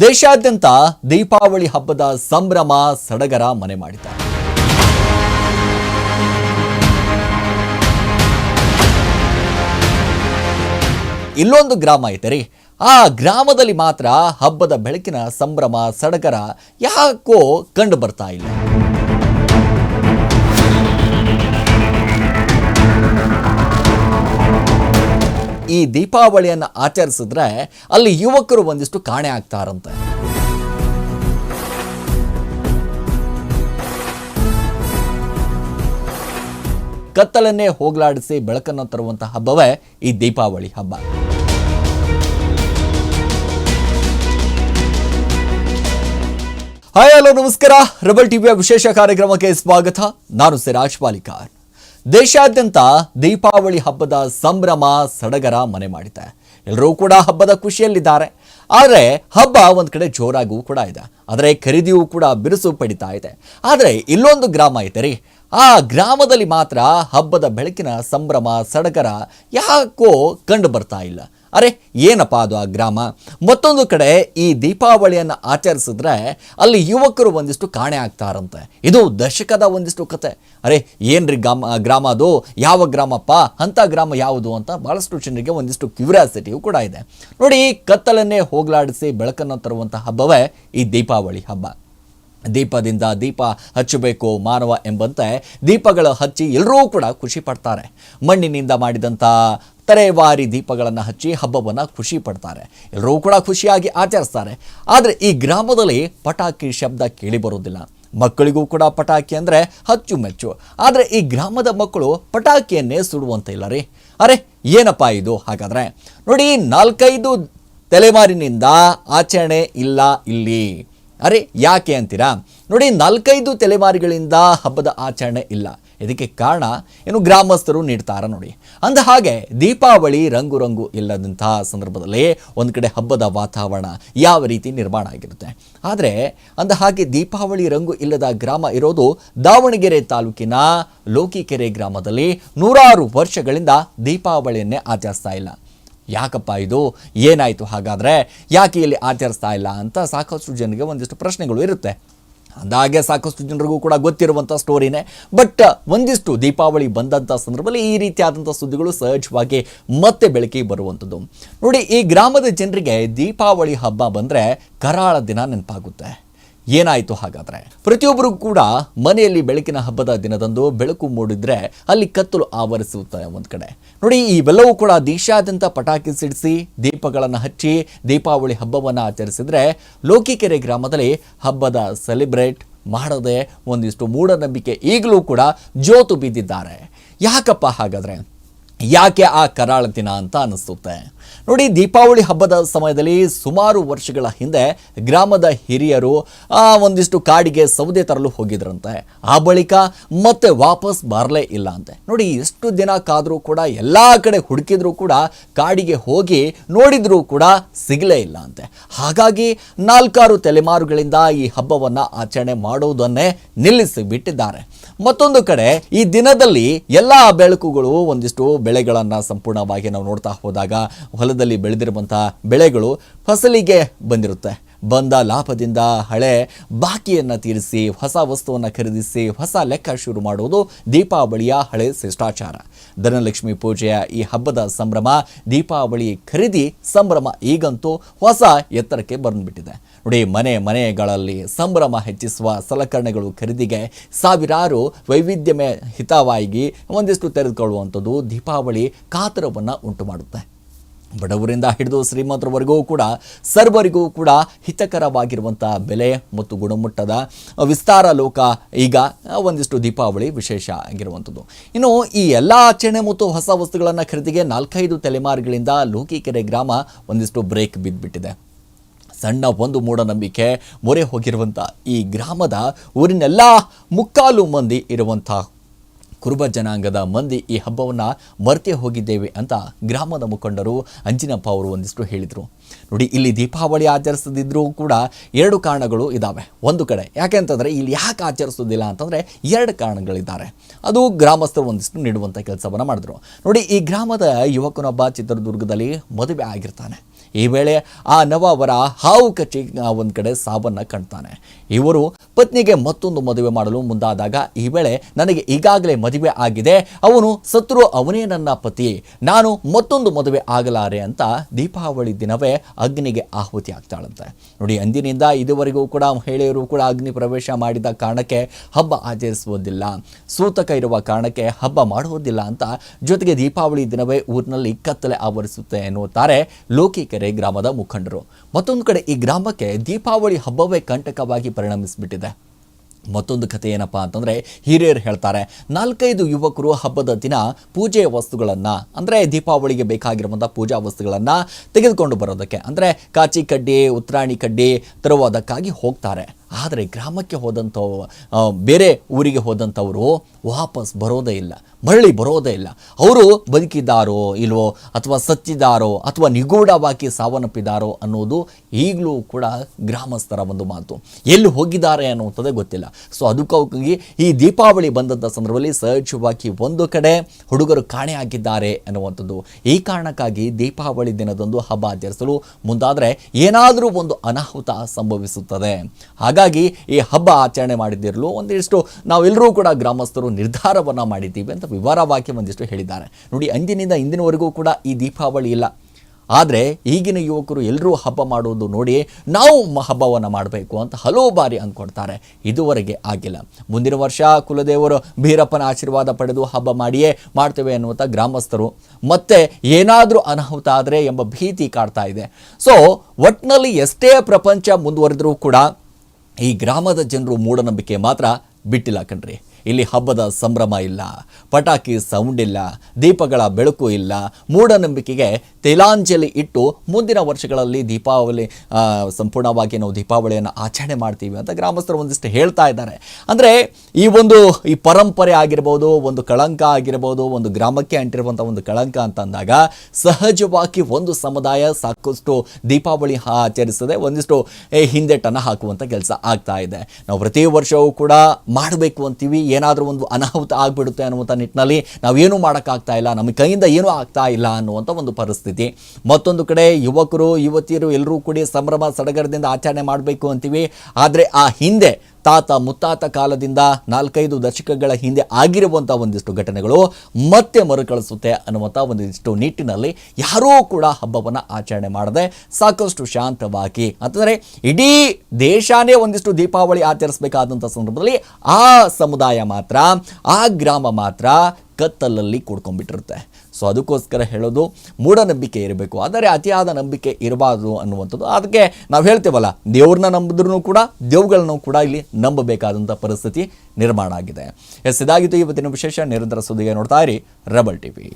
ದೇಶಾದ್ಯಂತ ದೀಪಾವಳಿ ಹಬ್ಬದ ಸಂಭ್ರಮ ಸಡಗರ ಮನೆ ಮಾಡಿದ್ದಾರೆ. ಇಲ್ಲೊಂದು ಗ್ರಾಮ ಐತೆ ರೀ ಆ ಗ್ರಾಮದಲ್ಲಿ ಮಾತ್ರ ಹಬ್ಬದ ಬೆಳಕಿನ ಸಂಭ್ರಮ ಸಡಗರ ಯಾಕೋ ಕಂಡು ಬರ್ತಾ ಇಲ್ಲ. ಈ ದೀಪಾವಳಿಯನ್ನು ಆಚರಿಸಿದ್ರೆ ಅಲ್ಲಿ ಯುವಕರು ಒಂದಿಷ್ಟು ಕಾಣೆ ಆಗ್ತಾರಂತೆ. ಕತ್ತಲನ್ನೇ ಹೋಗಲಾಡಿಸಿ ಬೆಳಕನ್ನು ತರುವಂತಹ ಹಬ್ಬವೇ ಈ ದೀಪಾವಳಿ ಹಬ್ಬ. ಹಾಯ್, ಹಲೋ, ನಮಸ್ಕಾರ. ರಬಲ್ ಟಿವಿಯ ವಿಶೇಷ ಕಾರ್ಯಕ್ರಮಕ್ಕೆ ಸ್ವಾಗತ. ನಾನು ಸಿರಾಜ್ ಪಾಲಿಕಾರ್. ದೇಶಾದ್ಯಂತ ದೀಪಾವಳಿ ಹಬ್ಬದ ಸಂಭ್ರಮ ಸಡಗರ ಮನೆ ಮಾಡಿದೆ. ಎಲ್ಲರೂ ಕೂಡ ಹಬ್ಬದ ಖುಷಿಯಲ್ಲಿದ್ದಾರೆ. ಆದರೆ ಹಬ್ಬ ಒಂದು ಕಡೆ ಜೋರಾಗೂ ಕೂಡ ಇದೆ. ಆದರೆ ಖರೀದಿಯೂ ಕೂಡ ಬಿರುಸು ಪಡಿತಾ ಇದೆ. ಆದರೆ ಇಲ್ಲೊಂದು ಗ್ರಾಮ ಐತೆ ರೀ. ಆ ಗ್ರಾಮದಲ್ಲಿ ಮಾತ್ರ ಹಬ್ಬದ ಬೆಳಕಿನ ಸಂಭ್ರಮ ಸಡಗರ ಯಾಕೋ ಕಂಡು ಬರ್ತಾ ಇಲ್ಲ. ಅರೆ, ಏನಪ್ಪ ಅದು ಆ ಗ್ರಾಮ? ಮತ್ತೊಂದು ಕಡೆ ಈ ದೀಪಾವಳಿಯನ್ನು ಆಚರಿಸಿದ್ರೆ ಅಲ್ಲಿ ಯುವಕರು ಒಂದಿಷ್ಟು ಕಾಣೆ ಆಗ್ತಾರಂತೆ. ಇದು ದಶಕದ ಒಂದಿಷ್ಟು ಕತೆ. ಅರೆ, ಏನ್ರಿ ಗ್ರಾಮ ಗ್ರಾಮ ಅದು? ಯಾವ ಗ್ರಾಮಪ್ಪ? ಅಂಥ ಗ್ರಾಮ ಯಾವುದು ಅಂತ ಭಾಳಷ್ಟು ಜನರಿಗೆ ಒಂದಿಷ್ಟು ಕ್ಯೂರಿಯಾಸಿಟಿಯು ಕೂಡ ಇದೆ. ನೋಡಿ, ಕತ್ತಲನ್ನೇ ಹೋಗಲಾಡಿಸಿ ಬೆಳಕನ್ನು ತರುವಂಥ ಹಬ್ಬವೇ ಈ ದೀಪಾವಳಿ ಹಬ್ಬ. ದೀಪದಿಂದ ದೀಪ ಹಚ್ಚಬೇಕು ಮಾನವ ಎಂಬಂತೆ ದೀಪಗಳು ಹಚ್ಚಿ ಎಲ್ಲರೂ ಕೂಡ ಖುಷಿ ಪಡ್ತಾರೆ. ಮಣ್ಣಿನಿಂದ ಮಾಡಿದಂಥ ತರೆವಾರಿ ದೀಪಗಳನ್ನು ಹಚ್ಚಿ ಹಬ್ಬವನ್ನು ಖುಷಿ ಪಡ್ತಾರೆ. ಎಲ್ಲರೂ ಕೂಡ ಖುಷಿಯಾಗಿ ಆಚರಿಸ್ತಾರೆ. ಆದರೆ ಈ ಗ್ರಾಮದಲ್ಲಿ ಪಟಾಕಿ ಶಬ್ದ ಕೇಳಿ ಬರೋದಿಲ್ಲ ಮಕ್ಕಳಿಗೂ ಕೂಡ ಪಟಾಕಿ ಅಂದರೆ ಅಚ್ಚುಮೆಚ್ಚು ಆದರೆ ಈ ಗ್ರಾಮದ ಮಕ್ಕಳು ಪಟಾಕಿಯನ್ನೇ ಸುಡುವಂತ ಇಲ್ಲ ರೀ. ಅರೆ, ಏನಪ್ಪ ಇದು ಹಾಗಾದರೆ? ನೋಡಿ, ನಾಲ್ಕೈದು ತಲೆಮಾರಿನಿಂದ ಆಚರಣೆ ಇಲ್ಲ ಇಲ್ಲಿ. ಅರೆ ಯಾಕೆ ಅಂತೀರಾ? ನೋಡಿ, ನಾಲ್ಕೈದು ತಲೆಮಾರಿಗಳಿಂದ ಹಬ್ಬದ ಆಚರಣೆ ಇಲ್ಲ. ಇದಕ್ಕೆ ಕಾರಣ ಏನು ಗ್ರಾಮಸ್ಥರು ನೀಡ್ತಾರ ನೋಡಿ. ಅಂದ ಹಾಗೆ, ದೀಪಾವಳಿ ರಂಗು ರಂಗು ಇಲ್ಲದಂತಹ ಸಂದರ್ಭದಲ್ಲಿ ಒಂದು ಕಡೆ ಹಬ್ಬದ ವಾತಾವರಣ ಯಾವ ರೀತಿ ನಿರ್ಮಾಣ ಆಗಿರುತ್ತೆ. ಆದರೆ, ಅಂದ ಹಾಗೆ ದೀಪಾವಳಿ ರಂಗು ಇಲ್ಲದ ಗ್ರಾಮ ಇರೋದು ದಾವಣಗೆರೆ ತಾಲೂಕಿನ ಲೋಕಿಕೆರೆ ಗ್ರಾಮದಲ್ಲಿ ನೂರಾರು ವರ್ಷಗಳಿಂದ ದೀಪಾವಳಿಯನ್ನೇ ಆಚರಿಸ್ತಾ ಇಲ್ಲ. ಯಾಕಪ್ಪ ಇದು? ಏನಾಯಿತು ಹಾಗಾದರೆ? ಯಾಕೆ ಇಲ್ಲಿ ಆಚರಿಸ್ತಾ ಇಲ್ಲ ಅಂತ ಸಾಕಷ್ಟು ಜನರಿಗೆ ಒಂದಿಷ್ಟು ಪ್ರಶ್ನೆಗಳು ಇರುತ್ತೆ. ಅಂದಾಗೆ ಸಾಕಷ್ಟು ಜನರಿಗೂ ಕೂಡ ಗೊತ್ತಿರುವಂಥ ಸ್ಟೋರಿನೇ. ಬಟ್ ಒಂದಿಷ್ಟು ದೀಪಾವಳಿ ಬಂದಂಥ ಸಂದರ್ಭದಲ್ಲಿ ಈ ರೀತಿಯಾದಂಥ ಸುದ್ದಿಗಳು ಸಹಜವಾಗಿ ಮತ್ತೆ ಬೆಳಕಿಗೆ ಬರುವಂಥದ್ದು ನೋಡಿ, ಈ ಗ್ರಾಮದ ಜನರಿಗೆ ದೀಪಾವಳಿ ಹಬ್ಬ ಬಂದರೆ ಕರಾಳ ದಿನ ನೆನಪಾಗುತ್ತೆ. ಏನಾಯಿತು ಹಾಗಾದರೆ? ಪ್ರತಿಯೊಬ್ಬರೂ ಕೂಡ ಮನೆಯಲ್ಲಿ ಬೆಳಕಿನ ಹಬ್ಬದ ದಿನದಂದು ಬೆಳಕು ಮೂಡಿದ್ರೆ ಅಲ್ಲಿ ಕತ್ತಲು ಆವರಿಸುತ್ತೆ ಒಂದು ಕಡೆ. ನೋಡಿ ಇವೆಲ್ಲವೂ ಕೂಡ ದೇಶಾದ್ಯಂತ ಪಟಾಕಿ ಸಿಡಿಸಿ ದೀಪಗಳನ್ನು ಹಚ್ಚಿ ದೀಪಾವಳಿ ಹಬ್ಬವನ್ನು ಆಚರಿಸಿದ್ರೆ ಲೋಕಿಕೆರೆ ಗ್ರಾಮದಲ್ಲಿ ಹಬ್ಬದ ಸೆಲೆಬ್ರೇಟ್ ಮಾಡದೆ ಒಂದಿಷ್ಟು ಮೂಢನಂಬಿಕೆ ಈಗಲೂ ಕೂಡ ಜೋತು ಬಿದ್ದಿದ್ದಾರೆ. ಯಾಕಪ್ಪ ಹಾಗಾದರೆ? ಯಾಕೆ ಆ ಕರಾಳ ದಿನ ಅಂತ ಅನಿಸುತ್ತೆ ನೋಡಿ, ದೀಪಾವಳಿ ಹಬ್ಬದ ಸಮಯದಲ್ಲಿ ಸುಮಾರು ವರ್ಷಗಳ ಹಿಂದೆ ಗ್ರಾಮದ ಹಿರಿಯರು ಒಂದಿಷ್ಟು ಕಾಡಿಗೆ ಸೌದೆ ತರಲು ಹೋಗಿದ್ರಂತೆ. ಆ ಬಳಿಕ ಮತ್ತೆ ವಾಪಸ್ ಬರಲೇ ಇಲ್ಲ ಅಂತೆ. ನೋಡಿ ಎಷ್ಟು ದಿನ ಕಾದರೂ ಕೂಡ ಎಲ್ಲ ಕಡೆ ಹುಡುಕಿದ್ರೂ ಕೂಡ ಕಾಡಿಗೆ ಹೋಗಿ ನೋಡಿದ್ರೂ ಕೂಡ ಸಿಗಲೇ ಇಲ್ಲ ಅಂತೆ. ಹಾಗಾಗಿ ನಾಲ್ಕಾರು ತಲೆಮಾರುಗಳಿಂದ ಈ ಹಬ್ಬವನ್ನು ಆಚರಣೆ ಮಾಡುವುದನ್ನೇ ನಿಲ್ಲಿಸಿ ಬಿಟ್ಟಿದ್ದಾರೆ ಮತ್ತೊಂದು ಕಡೆ ಈ ದಿನದಲ್ಲಿ ಎಲ್ಲ ಬೆಳಕುಗಳು ಒಂದಿಷ್ಟು ಬೆಳೆಗಳನ್ನು ಸಂಪೂರ್ಣವಾಗಿ ನಾವು ನೋಡ್ತಾ ಹೋದಾಗ ಹೊಲದಲ್ಲಿ ಬೆಳೆದಿರುವಂಥ ಬೆಳೆಗಳು ಫಸಲಿಗೆ ಬಂದಿರುತ್ತೆ. ಬಂದ ಲಾಭದಿಂದ ಹಳೆ ಬಾಕಿಯನ್ನು ತೀರಿಸಿ, ಹೊಸ ವಸ್ತುವನ್ನು ಖರೀದಿಸಿ, ಹೊಸ ಲೆಕ್ಕ ಶುರು ಮಾಡುವುದು ದೀಪಾವಳಿಯ ಹಳೆ ಶಿಷ್ಟಾಚಾರ. ಧನಲಕ್ಷ್ಮಿ ಪೂಜೆಯ ಈ ಹಬ್ಬದ ಸಂಭ್ರಮ, ದೀಪಾವಳಿ ಖರೀದಿ ಸಂಭ್ರಮ ಈಗಂತೂ ಹೊಸ ಎತ್ತರಕ್ಕೆ ಬಂದ್ಬಿಟ್ಟಿದೆ. ನೋಡಿ, ಮನೆ ಮನೆಗಳಲ್ಲಿ ಸಂಭ್ರಮ ಹೆಚ್ಚಿಸುವ ಸಲಕರಣೆಗಳು ಖರೀದಿಗೆ ಸಾವಿರಾರು ವೈವಿಧ್ಯಮಯ ಹಿತವಾಗಿ ಒಂದಿಷ್ಟು ತೆರೆದುಕೊಳ್ಳುವಂಥದ್ದು ದೀಪಾವಳಿ ಕಾತರವನ್ನು ಉಂಟು ಮಾಡುತ್ತೆ ಬಡವರಿಂದ ಹಿಡಿದು ಶ್ರೀಮಂತರವರೆಗೂ ಕೂಡ ಸರ್ವರಿಗೂ ಕೂಡ ಹಿತಕರವಾಗಿರುವಂಥ ಬೆಲೆ ಮತ್ತು ಗುಣಮಟ್ಟದ ವಿಸ್ತಾರ ಲೋಕ ಈಗ ಒಂದಿಷ್ಟು ದೀಪಾವಳಿ ವಿಶೇಷ ಆಗಿರುವಂಥದ್ದು. ಇನ್ನು ಈ ಎಲ್ಲ ಆಚರಣೆ ಮತ್ತು ಹೊಸ ವಸ್ತುಗಳನ್ನು ಖರೀದಿಗೆ ನಾಲ್ಕೈದು ತಲೆಮಾರುಗಳಿಂದ ಲೋಕಿಕೆರೆ ಗ್ರಾಮ ಒಂದಿಷ್ಟು ಬ್ರೇಕ್ ಬಿದ್ದುಬಿಟ್ಟಿದೆ ಸಣ್ಣ ಒಂದು ಮೂಢನಂಬಿಕೆ ಮೊರೆ ಹೋಗಿರುವಂಥ ಈ ಗ್ರಾಮದ ಊರಿನೆಲ್ಲ ಮುಕ್ಕಾಲು ಮಂದಿ ಇರುವಂಥ ಕುರುಬ ಜನಾಂಗದ ಮಂದಿ ಈ ಹಬ್ಬವನ್ನು ಮರೆತೇ ಹೋಗಿದ್ದೇವೆ ಅಂತ ಗ್ರಾಮದ ಮುಖಂಡರು ಅಂಜಿನಪ್ಪ ಅವರು ಒಂದಿಷ್ಟು ಹೇಳಿದರು. ನೋಡಿ, ಇಲ್ಲಿ ದೀಪಾವಳಿ ಆಚರಿಸದಿದ್ದರೂ ಕೂಡ ಎರಡು ಕಾರಣಗಳು ಇದ್ದಾವೆ ಒಂದು ಕಡೆ, ಯಾಕೆ ಅಂತಂದರೆ ಇಲ್ಲಿ ಯಾಕೆ ಆಚರಿಸೋದಿಲ್ಲ ಅಂತಂದರೆ ಎರಡು ಕಾರಣಗಳಿದ್ದಾರೆ. ಅದು ಗ್ರಾಮಸ್ಥರು ಒಂದಿಷ್ಟು ನೀಡುವಂಥ ಕೆಲಸವನ್ನು ಮಾಡಿದ್ರು. ನೋಡಿ, ಈ ಗ್ರಾಮದ ಯುವಕನೊಬ್ಬ ಚಿತ್ರದುರ್ಗದಲ್ಲಿ ಮದುವೆ ಆಗಿರ್ತಾನೆ. ಈ ವೇಳೆ ಆ ನವ ಅವರ ಹಾವು ಕಚ್ಚಿ ಒಂದು ಕಡೆ ಸಾವನ್ನ ಕಾಣ್ತಾನೆ. ಇವರು ಪತ್ನಿಗೆ ಮತ್ತೊಂದು ಮದುವೆ ಮಾಡಲು ಮುಂದಾದಾಗ ಈ ವೇಳೆ ನನಗೆ ಈಗಾಗಲೇ ಮದುವೆ ಆಗಿದೆ, ಅವನು ಸತ್ರು ಅವನೇ ನನ್ನ ಪತಿ, ನಾನು ಮತ್ತೊಂದು ಮದುವೆ ಆಗಲಾರೆ ಅಂತ ದೀಪಾವಳಿ ದಿನವೇ ಅಗ್ನಿಗೆ ಆಹುತಿ ಆಗ್ತಾಳಂತೆ ನೋಡಿ, ಅಂದಿನಿಂದ ಇದುವರೆಗೂ ಕೂಡ ಮಹಿಳೆಯರು ಕೂಡ ಅಗ್ನಿ ಪ್ರವೇಶ ಮಾಡಿದ ಕಾರಣಕ್ಕೆ ಹಬ್ಬ ಆಚರಿಸುವುದಿಲ್ಲ. ಸೂತಕ ಇರುವ ಕಾರಣಕ್ಕೆ ಹಬ್ಬ ಮಾಡುವುದಿಲ್ಲ ಅಂತ ಜೊತೆಗೆ ದೀಪಾವಳಿ ದಿನವೇ ಊರಿನಲ್ಲಿ ಕತ್ತಲೆ ಆವರಿಸುತ್ತೆ ಎನ್ನುತ್ತಾರೆ ಲೋಕಿಕೆರೆ ಗ್ರಾಮದ ಮುಖಂಡರು. ಮತ್ತೊಂದು ಕಡೆ ಈ ಗ್ರಾಮಕ್ಕೆ ದೀಪಾವಳಿ ಹಬ್ಬವೇ ಕಂಟಕವಾಗಿ ಪರಿಣಮಿಸಿಬಿಟ್ಟಿದೆ. ಮತ್ತೊಂದು ಕಥೆ ಏನಪ್ಪ ಅಂತಂದರೆ ಹಿರಿಯರು ಹೇಳ್ತಾರೆ, ನಾಲ್ಕೈದು ಯುವಕರು ಹಬ್ಬದ ದಿನ ಪೂಜೆಯ ವಸ್ತುಗಳನ್ನು, ಅಂದರೆ ದೀಪಾವಳಿಗೆ ಬೇಕಾಗಿರುವಂಥ ಪೂಜಾ ವಸ್ತುಗಳನ್ನು ತೆಗೆದುಕೊಂಡು ಬರೋದಕ್ಕೆ, ಅಂದರೆ ಕಾಚಿ ಕಡ್ಡಿ ಉತ್ತರಾಣಿ ಕಡ್ಡಿ ತರುವುದಕ್ಕಾಗಿ ಹೋಗ್ತಾರೆ. ಆದರೆ ಗ್ರಾಮಕ್ಕೆ ಹೋದಂಥ ಬೇರೆ ಊರಿಗೆ ಹೋದಂಥವರು ವಾಪಸ್ ಬರೋದೇ ಇಲ್ಲ, ಮರಳಿ ಬರೋದೇ ಇಲ್ಲ. ಅವರು ಬದುಕಿದ್ದಾರೋ ಇಲ್ವೋ, ಅಥವಾ ಸತ್ತಿದ್ದಾರೋ, ಅಥವಾ ನಿಗೂಢವಾಗಿ ಸಾವನ್ನಪ್ಪಿದ್ದಾರೋ ಅನ್ನೋದು ಈಗಲೂ ಕೂಡ ಗ್ರಾಮಸ್ಥರ ಒಂದು ಮಾತು. ಎಲ್ಲಿ ಹೋಗಿದ್ದಾರೆ ಅನ್ನುವಂಥದ್ದೇ ಗೊತ್ತಿಲ್ಲ. ಸೊ ಅದಕ್ಕಾಗಿ ಈ ದೀಪಾವಳಿ ಬಂದಂಥ ಸಂದರ್ಭದಲ್ಲಿ ಸಹಜವಾಗಿ ಒಂದು ಕಡೆ ಹುಡುಗರು ಕಾಣೆಯಾಗಿದ್ದಾರೆ ಅನ್ನುವಂಥದ್ದು. ಈ ಕಾರಣಕ್ಕಾಗಿ ದೀಪಾವಳಿ ದಿನದಂದು ಹಬ್ಬ ಆಚರಿಸಲು ಮುಂದಾದರೆ ಏನಾದರೂ ಒಂದು ಅನಾಹುತ ಸಂಭವಿಸುತ್ತದೆ. ಹಾಗಾಗಿ ಈ ಹಬ್ಬ ಆಚರಣೆ ಮಾಡಿದ್ದಿರಲು ಒಂದಿಷ್ಟು ನಾವೆಲ್ಲರೂ ಕೂಡ ಗ್ರಾಮಸ್ಥರು ನಿರ್ಧಾರವನ್ನು ಮಾಡಿದ್ದೀವಿ ಅಂತ ವಿವರವಾಗಿ ಒಂದಿಷ್ಟು ಹೇಳಿದ್ದಾರೆ. ನೋಡಿ, ಅಂದಿನಿಂದ ಇಂದಿನವರೆಗೂ ಕೂಡ ಈ ದೀಪಾವಳಿ ಇಲ್ಲ. ಆದರೆ ಈಗಿನ ಯುವಕರು ಎಲ್ಲರೂ ಹಬ್ಬ ಮಾಡುವುದು ನೋಡಿ ನಾವು ಹಬ್ಬವನ್ನು ಮಾಡಬೇಕು ಅಂತ ಹಲವು ಬಾರಿ ಅಂದ್ಕೊಡ್ತಾರೆ ಇದುವರೆಗೆ ಆಗಿಲ್ಲ. ಮುಂದಿನ ವರ್ಷ ಕುಲದೇವರು ಭೀರಪ್ಪನ ಆಶೀರ್ವಾದ ಪಡೆದು ಹಬ್ಬ ಮಾಡಿಯೇ ಮಾಡ್ತೇವೆ ಅನ್ನುವಂಥ ಗ್ರಾಮಸ್ಥರು. ಮತ್ತೆ ಏನಾದರೂ ಅನಾಹುತ ಆದರೆ ಎಂಬ ಭೀತಿ ಕಾಡ್ತಾ ಇದೆ. ಸೊ ಒಟ್ಟಿನಲ್ಲಿ ಎಷ್ಟೇ ಪ್ರಪಂಚ ಮುಂದುವರೆದರೂ ಕೂಡ ಈ ಗ್ರಾಮದ ಜನರು ಮೂಢನಂಬಿಕೆ ಮಾತ್ರ ಬಿಟ್ಟಿಲ್ಲ ಕಣ್ರಿ. ಇಲ್ಲಿ ಹಬ್ಬದ ಸಂಭ್ರಮ ಇಲ್ಲ ಪಟಾಕಿ ಸೌಂಡ್ ಇಲ್ಲ ದೀಪಗಳ ಬೆಳಕು ಇಲ್ಲ. ಮೂಢನಂಬಿಕೆಗೆ ತೈಲಾಂಜಲಿ ಇಟ್ಟು ಮುಂದಿನ ವರ್ಷಗಳಲ್ಲಿ ದೀಪಾವಳಿ ಸಂಪೂರ್ಣವಾಗಿ ನಾವು ದೀಪಾವಳಿಯನ್ನು ಆಚರಣೆ ಮಾಡ್ತೀವಿ ಅಂತ ಗ್ರಾಮಸ್ಥರು ಒಂದಿಷ್ಟು ಹೇಳ್ತಾ ಇದ್ದಾರೆ. ಅಂದರೆ ಈ ಒಂದು ಈ ಪರಂಪರೆ ಆಗಿರ್ಬೋದು ಒಂದು ಕಳಂಕ ಆಗಿರ್ಬೋದು ಒಂದು ಗ್ರಾಮಕ್ಕೆ ಅಂಟಿರುವಂಥ ಒಂದು ಕಳಂಕ ಅಂತ ಅಂದಾಗ ಸಹಜವಾಗಿ ಒಂದು ಸಮುದಾಯ ಸಾಕಷ್ಟು ದೀಪಾವಳಿ ಆಚರಿಸದೆ ಒಂದಿಷ್ಟು ಏ, ಹಿಂದೆಟನ್ನು ಹಾಕುವಂಥ ಕೆಲಸ ಆಗ್ತಾ ಇದೆ. ನಾವು ಪ್ರತಿ ವರ್ಷವೂ ಕೂಡ ಮಾಡಬೇಕು ಅಂತೀವಿ ಏನಾದರೂ ಒಂದು ಅನಾಹುತ ಆಗಿಬಿಡುತ್ತೆ ಅನ್ನುವಂಥ ನಿಟ್ಟಿನಲ್ಲಿ ನಾವೇನು ಮಾಡೋಕ್ಕಾಗ್ತಾ ಇಲ್ಲ, ನಮ್ಮ ಕೈಯಿಂದ ಏನೂ ಆಗ್ತಾ ಇಲ್ಲ ಅನ್ನುವಂಥ ಒಂದು ಪರಿಸ್ಥಿತಿ. ಮತ್ತೊಂದು ಕಡೆ ಯುವಕರು, ಯುವತಿಯರು ಎಲ್ಲರೂ ಕೂಡಿ ಸಂಭ್ರಮ, ಸಡಗರದಿಂದ ಆಚರಣೆ ಮಾಡಬೇಕು ಅಂತೀವಿ. ಆದರೆ ಆ ಹಿಂದೆ ತಾತ ಮುತ್ತಾತ ಕಾಲದಿಂದ ನಾಲ್ಕೈದು ದಶಕಗಳ ಹಿಂದೆ ಆಗಿರುವಂಥ ಒಂದಿಷ್ಟು ಘಟನೆಗಳು ಮತ್ತೆ ಮರುಕಳಿಸುತ್ತೆ ಅನ್ನುವಂಥ ಒಂದಿಷ್ಟು ನಿಟ್ಟಿನಲ್ಲಿ ಯಾರೂ ಕೂಡ ಹಬ್ಬವನ್ನು ಆಚರಣೆ ಮಾಡದೆ ಸಾಕಷ್ಟು ಶಾಂತವಾಗಿ ಅಂತಂದರೆ ಇಡೀ ದೇಶನೇ ಒಂದಿಷ್ಟು ದೀಪಾವಳಿ ಆಚರಿಸಬೇಕಾದಂಥ ಸಂದರ್ಭದಲ್ಲಿ ಆ ಸಮುದಾಯ ಮಾತ್ರ, ಆ ಗ್ರಾಮ ಮಾತ್ರ ಕತ್ತಲಲ್ಲಿ ಕೂಡ್ಕೊಂಡ್ಬಿಟ್ಟಿರುತ್ತೆ. ಸೊ ಅದಕ್ಕೋಸ್ಕರ ಹೇಳೋದು ಮೂಢನಂಬಿಕೆ ಇರಬೇಕು. ಆದರೆ ಅತಿಯಾದ ನಂಬಿಕೆ ಇರಬಾರ್ದು ಅನ್ನುವಂಥದ್ದು. ಅದಕ್ಕೆ ನಾವು ಹೇಳ್ತೇವಲ್ಲ, ದೇವ್ರನ್ನ ನಂಬಿದ್ರೂ ಕೂಡ ದೇವ್ಗಳನ್ನು ಕೂಡ ಇಲ್ಲಿ ನಂಬಬೇಕಾದಂಥ ಪರಿಸ್ಥಿತಿ ನಿರ್ಮಾಣ ಆಗಿದೆ. ಎಸ್, ಇದಾಗಿತ್ತು ಇವತ್ತಿನ ವಿಶೇಷ. ನಿರಂತರ ಸುದ್ದಿಗೆ ನೋಡ್ತಾ ಇರಿ ರಬಲ್ ಟಿವಿ